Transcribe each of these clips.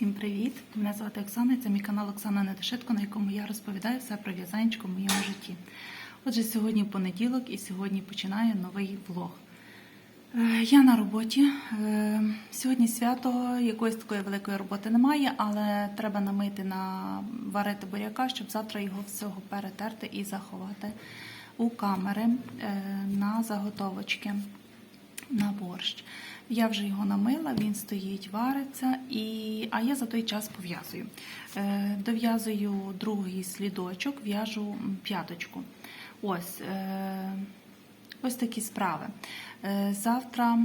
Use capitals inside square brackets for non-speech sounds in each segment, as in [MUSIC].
Всім привіт! Мене звати Оксана. і Це мій канал Оксана Недошитко, на якому я розповідаю все про в'язанечко в моєму житті. Отже, сьогодні понеділок і сьогодні починаю новий влог. Е, Я на роботі. Е, Сьогодні свято, якоїсь такої великої роботи немає, але треба намити наварити буряка, щоб завтра його всього перетерти і заховати у камери е, на заготовочки на борщ. Я вже його намила, він стоїть, вариться, і... а я за той час пов'язую. Е, дов'язую другий слідочок, в'яжу п'яточку. Ось, е, ось такі справи. Е, завтра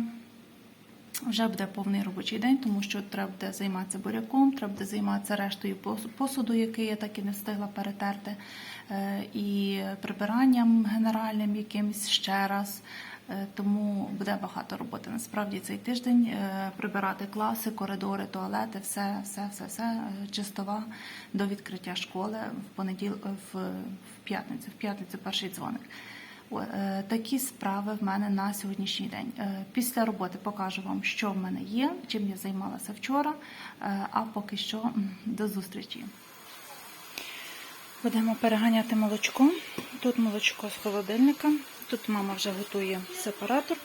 вже буде повний робочий день, тому що треба буде займатися буряком, треба буде займатися рештою посуду, який я так і не встигла перетерти, і прибиранням генеральним якимось ще раз. Е, Тому буде багато роботи. Насправді цей тиждень е, прибирати класи, коридори, туалети, все, все, все, все е, чистова до відкриття школи в понеділ, в, в п'ятницю. В п'ятницю перший дзвоник. Такі справи в мене на сьогоднішній день. Після роботи покажу вам, що в мене є, чим я займалася вчора. А поки що до зустрічі. Будемо переганяти молочко. Тут молочко з холодильника. Тут мама вже готує сепаратор.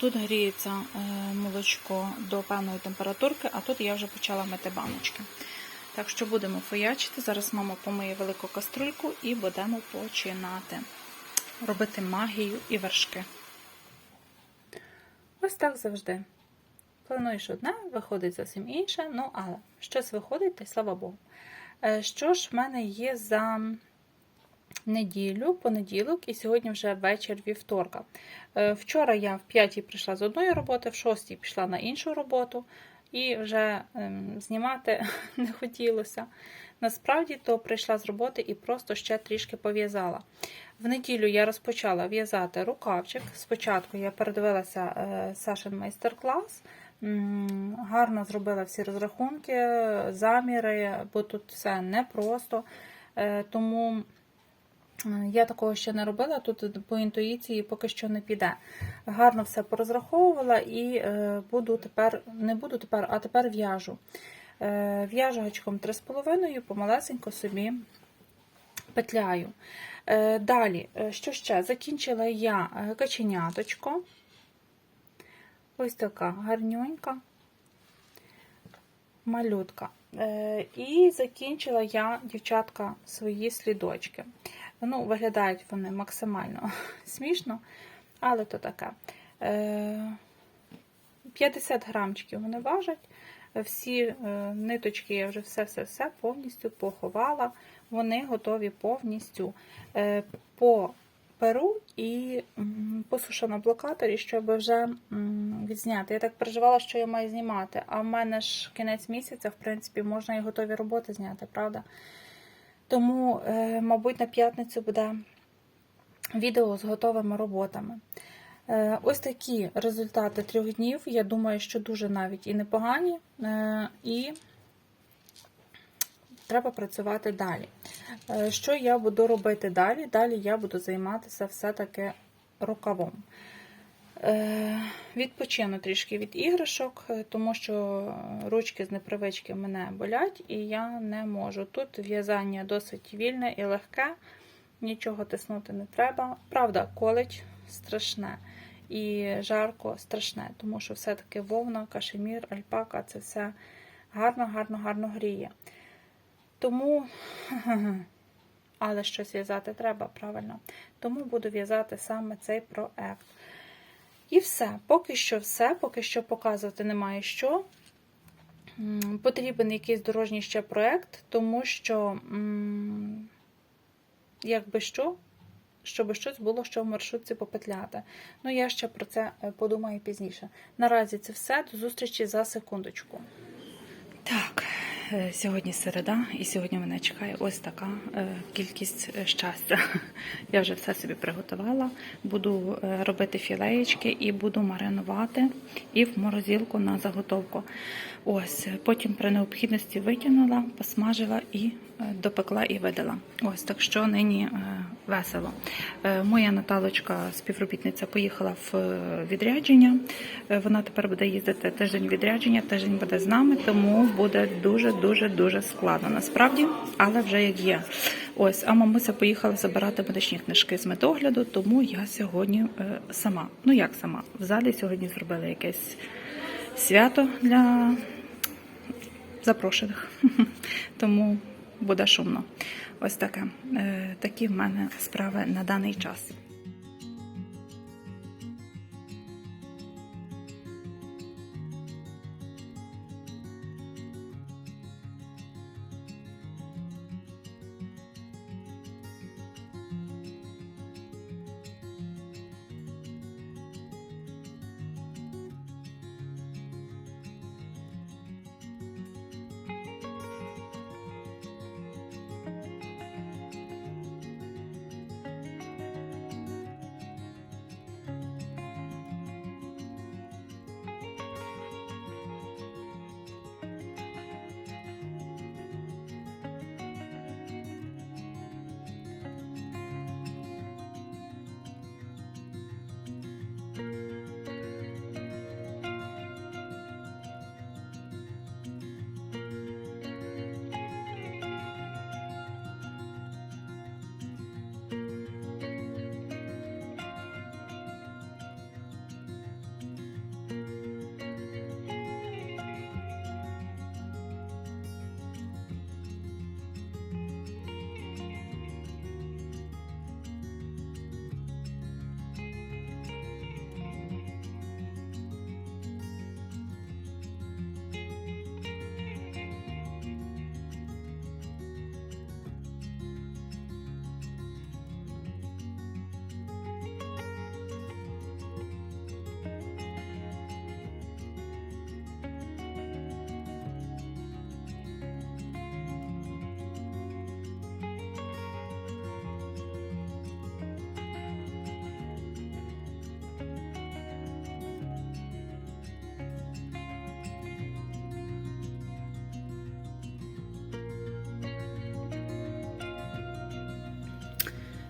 Тут гріється е, молочко до певної температурки, а тут я вже почала мити баночки. Так що будемо фоячити. Зараз мама помиє велику каструльку і будемо починати робити магію і вершки. Ось так завжди. Плануєш одне, виходить зовсім інше, ну але щось виходить, та й слава Богу. Е, Що ж в мене є за неділю, понеділок, і сьогодні вже вечір вівторка. Е, Вчора я в п'ятій прийшла з одної роботи, в шостій пішла на іншу роботу, і вже ем, знімати [LAUGHS] не хотілося. Насправді, то прийшла з роботи і просто ще трішки пов'язала. В неділю я розпочала в'язати рукавчик. Спочатку я передивилася е, Сашин майстер-клас. Гарно зробила всі розрахунки, заміри, бо тут все непросто. Е, Тому я такого ще не робила, тут по інтуїції поки що не піде. Гарно все порозраховувала і е, буду тепер, не буду тепер, а тепер в'яжу. Е, В'яжу гачком 3,5, помалесенько собі петляю. Далі, що ще? Закінчила я каченяточко. Ось така гарнюнька малютка. Е, І закінчила я, дівчатка, свої слідочки. Ну, виглядають вони максимально [LAUGHS] смішно, але то таке. Е, 50 грамчиків вони важать. Всі е, ниточки я вже все-все-все повністю поховала. Вони готові повністю е, по перу і посушу блокаторі, щоб вже відзняти. Я так переживала, що я маю знімати. А в мене ж кінець місяця, в принципі, можна і готові роботи зняти, правда? Тому, е, мабуть, на п'ятницю буде відео з готовими роботами. Е, Ось такі результати трьох днів. Я думаю, що дуже навіть і непогані. Е, І треба працювати далі. Е, Що я буду робити далі? Далі я буду займатися все-таки рукавом. Е, Відпочину трішки від іграшок, е, тому що ручки з непривички мене болять, і я не можу. Тут в'язання досить вільне і легке, нічого тиснути не треба. Правда, колить страшне і жарко страшне, тому що все-таки вовна, кашемір, альпака це все гарно, гарно, гарно гріє. Тому, [LAUGHS] але щось в'язати треба, правильно. Тому буду в'язати саме цей проект. І все, поки що все, поки що показувати немає що. Потрібен якийсь дорожній ще проект, тому що, якби що, щоб щось було, що в маршрутці попетляти. Ну, я ще про це е, подумаю пізніше. Наразі це все. До зустрічі за секундочку. Так, сьогодні середа, і сьогодні мене чекає ось така е, кількість е, щастя. [LAUGHS] Я вже все собі приготувала. Буду е, робити філеєчки і буду маринувати і в морозилку на заготовку. Ось, потім при необхідності витягнула, посмажила і е, допекла і видала. Ось так що нині е, весело. Е, Моя Наталочка, співробітниця, поїхала в е, відрядження. Е, Вона тепер буде їздити тиждень відрядження, тиждень буде з нами, тому буде дуже дуже складно насправді, але вже як є. Ось, а мамуся поїхала забирати медичні книжки з медогляду, тому я сьогодні е, сама. Ну як сама? В залі сьогодні зробили якесь свято для запрошених. [LAUGHS] Тому буде шумно. Ось таке. Е, Такі в мене справи на даний час.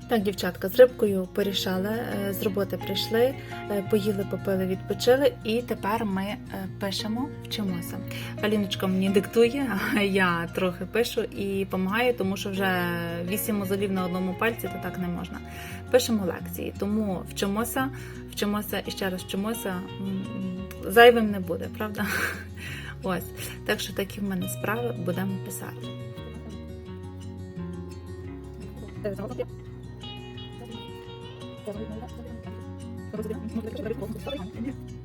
Так, дівчатка, з рибкою порішали, е, з роботи прийшли, е, поїли, попили, відпочили, і тепер ми е, пишемо, вчимося. Аліночка мені диктує, а я трохи пишу і допомагаю, тому що вже вісім мозолів на одному пальці, то так не можна. Пишемо лекції, тому вчимося, вчимося і ще раз вчимося. Зайвим не буде, правда? [LAUGHS] Ось. Так що такі в мене справи будемо писати. みんなで来てくれることしたらまたいいね。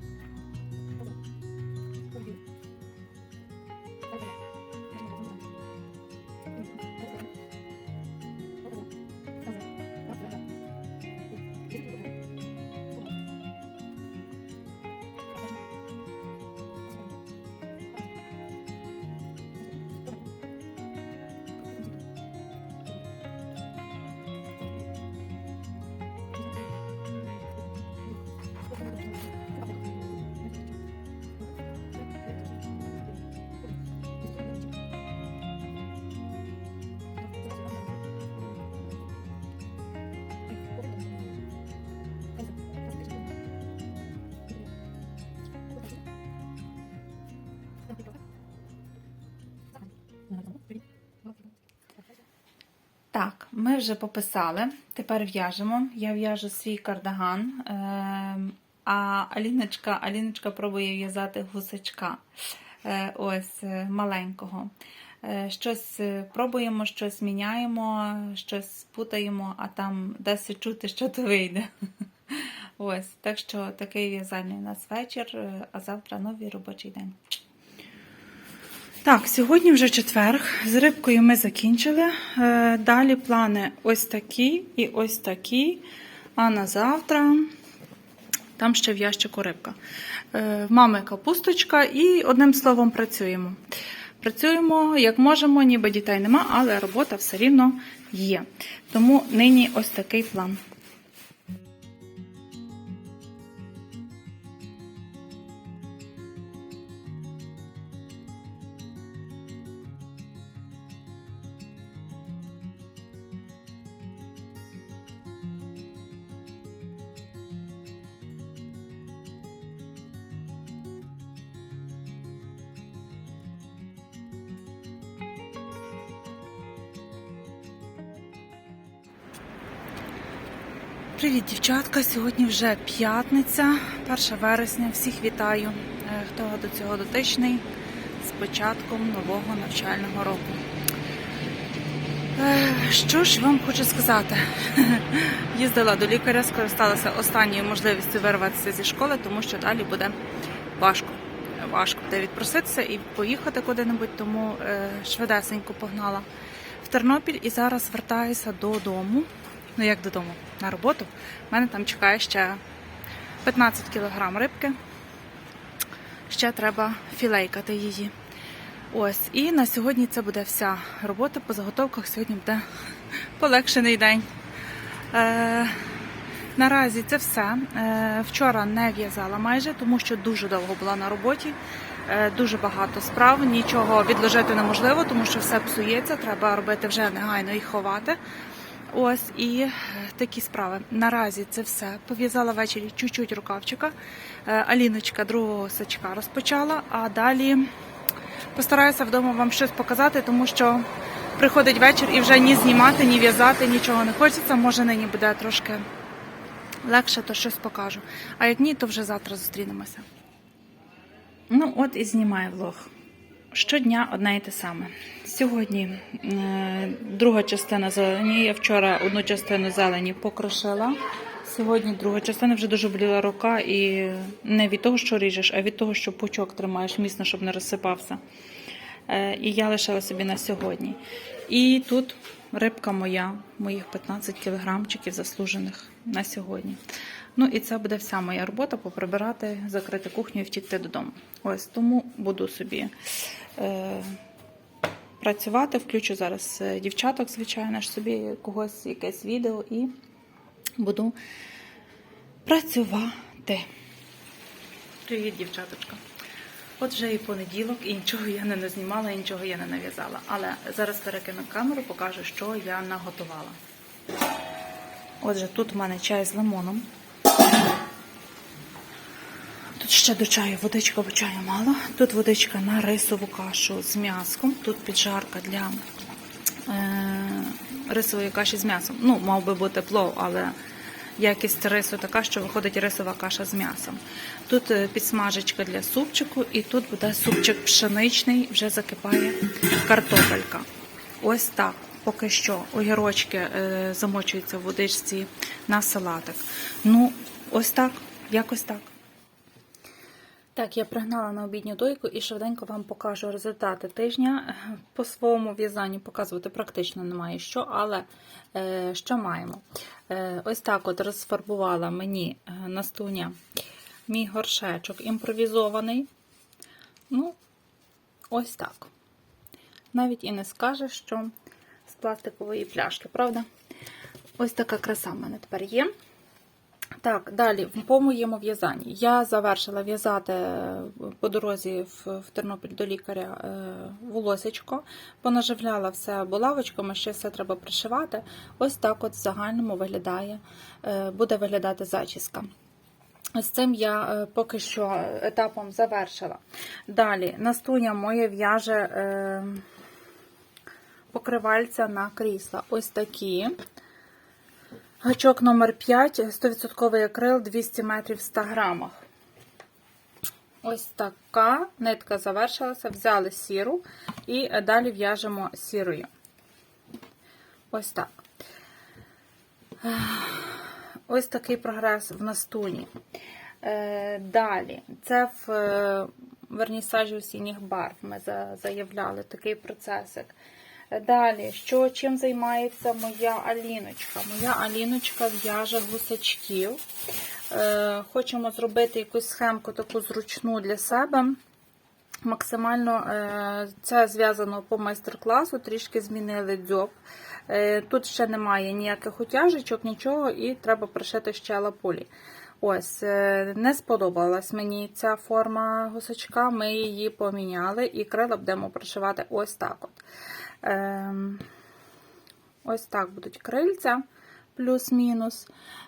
Так, ми вже пописали. Тепер в'яжемо. Я в'яжу свій кардиган. Ем, А Аліночка, Аліночка пробує в'язати гусачка. Е, Ось е, маленького. Е, Щось пробуємо, щось міняємо, щось путаємо, а там десь чути, що то вийде. [LAUGHS] Ось, так що такий в'язальний у нас вечір, а завтра новий робочий день. Так, сьогодні вже четверг. З рибкою ми закінчили. Е, Далі плани ось такі і ось такі. А на завтра там ще в ящику рибка. Е, В мами капусточка і одним словом працюємо. Працюємо як можемо, ніби дітей нема, але робота все рівно є. Тому нині ось такий план. Привіт, дівчатка! Сьогодні вже п'ятниця, 1 вересня. Всіх вітаю, е, хто до цього дотичний з початком нового навчального року. Е, Що ж вам хочу сказати? [LAUGHS] Їздила до лікаря, скористалася останньою можливістю вирватися зі школи, тому що далі буде важко. Важко буде відпроситися і поїхати куди-небудь, тому е, швидесенько погнала в Тернопіль і зараз вертаюся додому. Ну як додому? На роботу. У мене там чекає ще 15 кілограм рибки. Ще треба філейкати її. Ось, і на сьогодні це буде вся робота по заготовках. Сьогодні буде полегшений день. Е, наразі це все. Е, вчора не в'язала майже, тому що дуже довго була на роботі. Е, дуже багато справ, нічого відложити неможливо, тому що все псується, треба робити вже негайно і ховати. Ось і такі справи. Наразі це все. Пов'язала ввечері чуть-чуть рукавчика. Е, Аліночка другого сачка розпочала, а далі постараюся вдома вам щось показати, тому що приходить вечір і вже ні знімати, ні в'язати, нічого не хочеться. Може нині буде трошки легше, то щось покажу. А як ні, то вже завтра зустрінемося. Ну, от і знімаю влог. Щодня одне і те саме. Сьогодні е, друга частина зелені. Я вчора одну частину зелені покрошила. Сьогодні друга частина вже дуже боліла рука, і не від того, що ріжеш, а від того, що пучок тримаєш міцно, щоб не розсипався. Е, і я лишила собі на сьогодні. І тут рибка моя, моїх 15 кілограмчиків заслужених на сьогодні. Ну і це буде вся моя робота поприбирати, закрити кухню і втікти додому. Ось тому буду собі е, працювати. Включу зараз е, дівчаток, звичайно ж, собі когось якесь відео і буду працювати. Привіт, дівчаточка. От вже і понеділок, і нічого я не назнімала, і нічого я не нав'язала. Але зараз перекину камеру, покажу, що я наготувала. Отже, тут в мене чай з лимоном. Тут ще до чаю водичка, бо чаю мало. Тут водичка на рисову кашу з м'яском. Тут піджарка для е, рисової каші з м'ясом. Ну, мав би бути плов, але якість рису така, що виходить рисова каша з м'ясом. Тут е, підсмажечка для супчику, і тут буде супчик пшеничний, вже закипає картопелька. Ось так. Поки що огірочки е, замочуються в водичці на салатик. Ну, ось так, якось так. Так, я пригнала на обідню дойку і швиденько вам покажу результати тижня. По своєму в'язанню показувати практично немає що, але е, що маємо? Е, ось так от розфарбувала мені настуня мій горшечок імпровізований. Ну, ось так. Навіть і не скажеш, що з пластикової пляшки, правда? Ось така краса в мене тепер є. Так, далі, по моєму в'язанні. Я завершила в'язати по дорозі в, Тернопіль до лікаря е, волосечко, понаживляла все булавочками, ще все треба пришивати. Ось так от в загальному виглядає, е, буде виглядати зачіска. З цим я е, поки що етапом завершила. Далі, настуня моє в'яже покривальця на крісла. Ось такі. Гачок номер 5 100% акрил 200 метрів в 100 грамах. Ось така нитка завершилася, взяли сіру і далі в'яжемо сірою. Ось так. Ось такий прогрес в настуні. Е, Далі, це в вернісажі осінніх барв ми заявляли такий процесик. Далі, що чим займається моя Аліночка? Моя Аліночка в'яже гусачків. Е, Хочемо зробити якусь схемку таку зручну для себе. Максимально е, це зв'язано по майстер-класу, трішки змінили дзьоб. Е, Тут ще немає ніяких утяжечок, нічого, і треба пришити ще лапулі. Ось, е, не сподобалась мені ця форма гусачка, ми її поміняли і крила будемо пришивати ось так. от. Ем, ось так будуть крильця, плюс-мінус.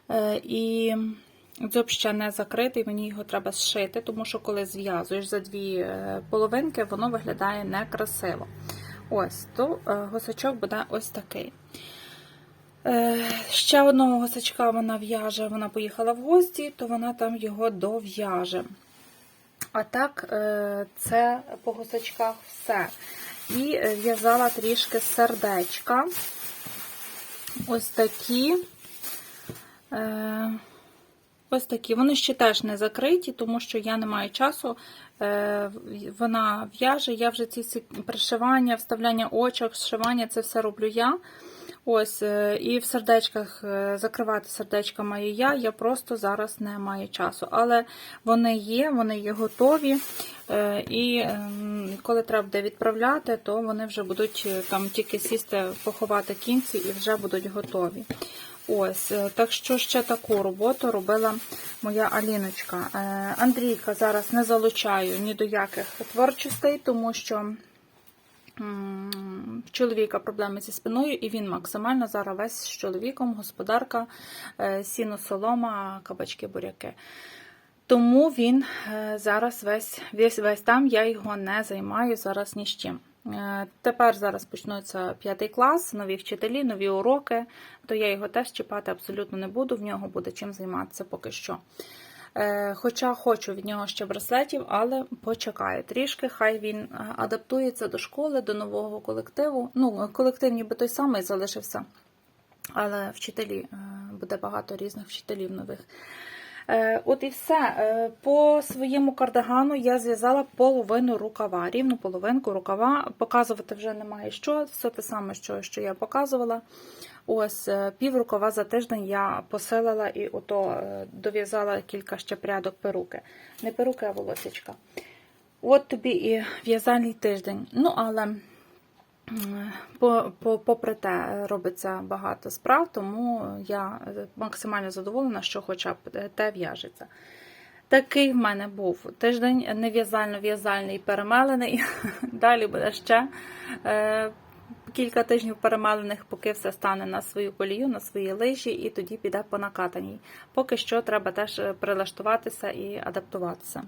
Е, і дзьоб ще не закритий, мені його треба зшити, тому що коли зв'язуєш за дві е, половинки, воно виглядає некрасиво. Ось, то гусачок буде ось такий. Е, Ще одного гусачка вона в'яже, вона поїхала в гості, то вона там його дов'яже. А так, е, це по гусачках все. І в'язала трішки сердечка. Ось такі. Е, Ось такі. Вони ще теж не закриті, тому що я не маю часу. Вона в'яже, я вже ці пришивання, вставляння очок, зшивання, це все роблю я. Ось, е, і в сердечках е, закривати сердечка маю я, я просто зараз не маю часу. Але вони є, вони є готові. е, І коли треба буде відправляти, то вони вже будуть там тільки сісти, поховати кінці і вже будуть готові. Ось, так що ще таку роботу робила моя Аліночка. Андрійка зараз не залучаю ні до яких творчостей, тому що чоловіка проблеми зі спиною, і він максимально зараз весь з чоловіком, господарка, е, сіно, солома, кабачки, буряки. Тому він е, зараз весь, весь, весь там, я його не займаю зараз ні з чим. Е, Тепер зараз почнуться п'ятий клас, нові вчителі, нові уроки, то я його теж чіпати абсолютно не буду, в нього буде чим займатися поки що. Е, Хоча хочу від нього ще браслетів, але почекаю трішки, хай він е, адаптується до школи, до нового колективу. Ну, колектив ніби той самий залишився, але вчителі, е, буде багато різних вчителів нових. От і все. По своєму кардигану я зв'язала половину рукава, рівну половинку рукава. Показувати вже немає що. Все те саме, що, що я показувала. Ось е, пів рукава за тиждень я посилила і ото е, дов'язала кілька ще прядок перуки. Не перуки, а волосечка. От тобі і в'язальний тиждень. Ну, але по, по, попри те, робиться багато справ, тому я максимально задоволена, що хоча б те в'яжеться. Такий в мене був тиждень нев'язально-в'язальний перемелений. [LAUGHS] Далі буде ще е, кілька тижнів перемалених, поки все стане на свою колію, на свої лижі, і тоді піде по накатаній. Поки що треба теж прилаштуватися і адаптуватися.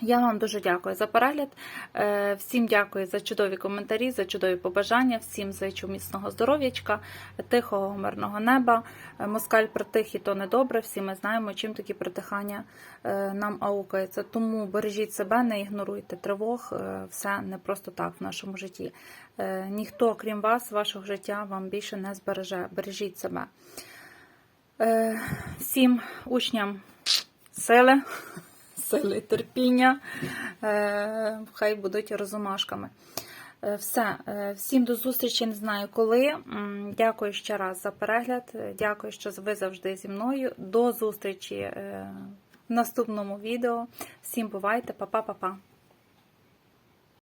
Я вам дуже дякую за перегляд. Е, Всім дякую за чудові коментарі, за чудові побажання. Всім зичу міцного здоров'ячка, тихого мирного неба. Е, Москаль притих і то недобре. Всі ми знаємо, чим такі притихання е, нам аукаються. Тому бережіть себе, не ігноруйте тривог. Все не просто так в нашому житті. Ніхто, крім вас, вашого життя вам більше не збереже. Бережіть себе. Всім учням сили сили терпіння, е, хай будуть розумашками. Е, Все, Е, всім до зустрічі, не знаю коли. Дякую ще раз за перегляд. Дякую, що ви завжди зі мною. До зустрічі в наступному відео. Всім бувайте, па-па-па-па.